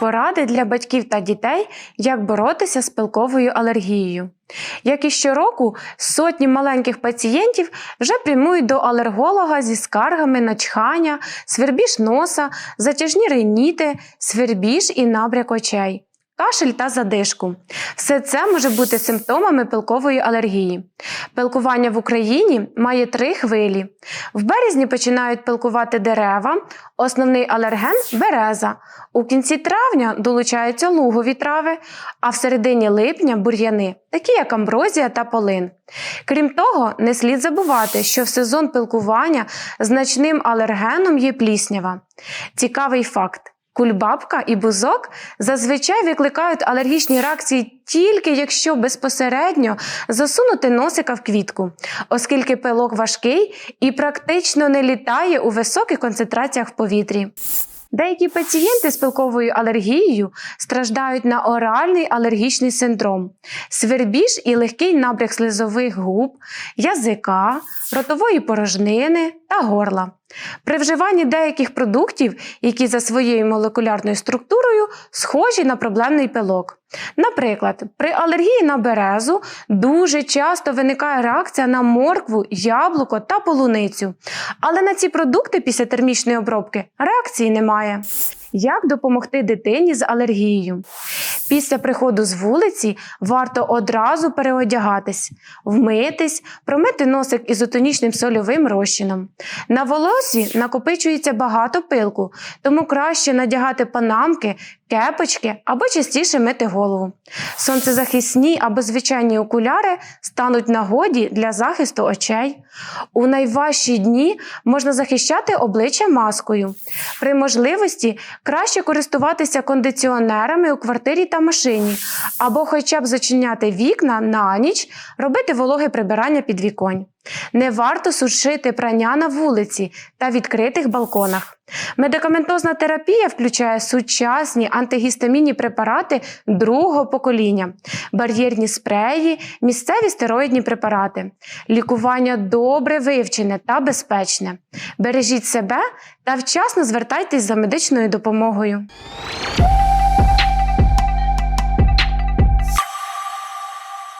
Поради для батьків та дітей, як боротися з пилковою алергією. Як і щороку, сотні маленьких пацієнтів вже прямують до алерголога зі скаргами на чхання, свербіж носа, затяжні риніти, свербіж і набряк очей. Кашель та задишку. Все це може бути симптомами пилкової алергії. Пилкування в Україні має три хвилі. В березні починають пилкувати дерева, основний алерген береза. У кінці травня долучаються лугові трави, а в середині липня бур'яни, такі як амброзія та полин. Крім того, не слід забувати, що в сезон пилкування значним алергеном є пліснява. Цікавий факт. Кульбабка і бузок зазвичай викликають алергічні реакції тільки якщо безпосередньо засунути носика в квітку, оскільки пилок важкий і практично не літає у високих концентраціях в повітрі. Деякі пацієнти з пилковою алергією страждають на оральний алергічний синдром, свербіж і легкий набряк слизових губ, язика, ротової порожнини та горла. При вживанні деяких продуктів, які за своєю молекулярною структурою схожі на проблемний пилок. Наприклад, при алергії на березу дуже часто виникає реакція на моркву, яблуко та полуницю. Але на ці продукти після термічної обробки реакції немає. Як допомогти дитині з алергією? Після приходу з вулиці варто одразу переодягатись, вмитись, промити носик ізотонічним сольовим розчином. На волосі накопичується багато пилку, тому краще надягати панамки, кепочки або частіше мити голову. Сонцезахисні або звичайні окуляри стануть нагоді для захисту очей. У найважчі дні можна захищати обличчя маскою. При можливості краще користуватися кондиціонерами у квартирі та машині, або хоча б зачиняти вікна на ніч, робити вологе прибирання під віконь. Не варто сушити прання на вулиці та відкритих балконах. Медикаментозна терапія включає сучасні антигістамінні препарати другого покоління, бар'єрні спреї, місцеві стероїдні препарати. Лікування добре вивчене та безпечне. Бережіть себе та вчасно звертайтесь за медичною допомогою.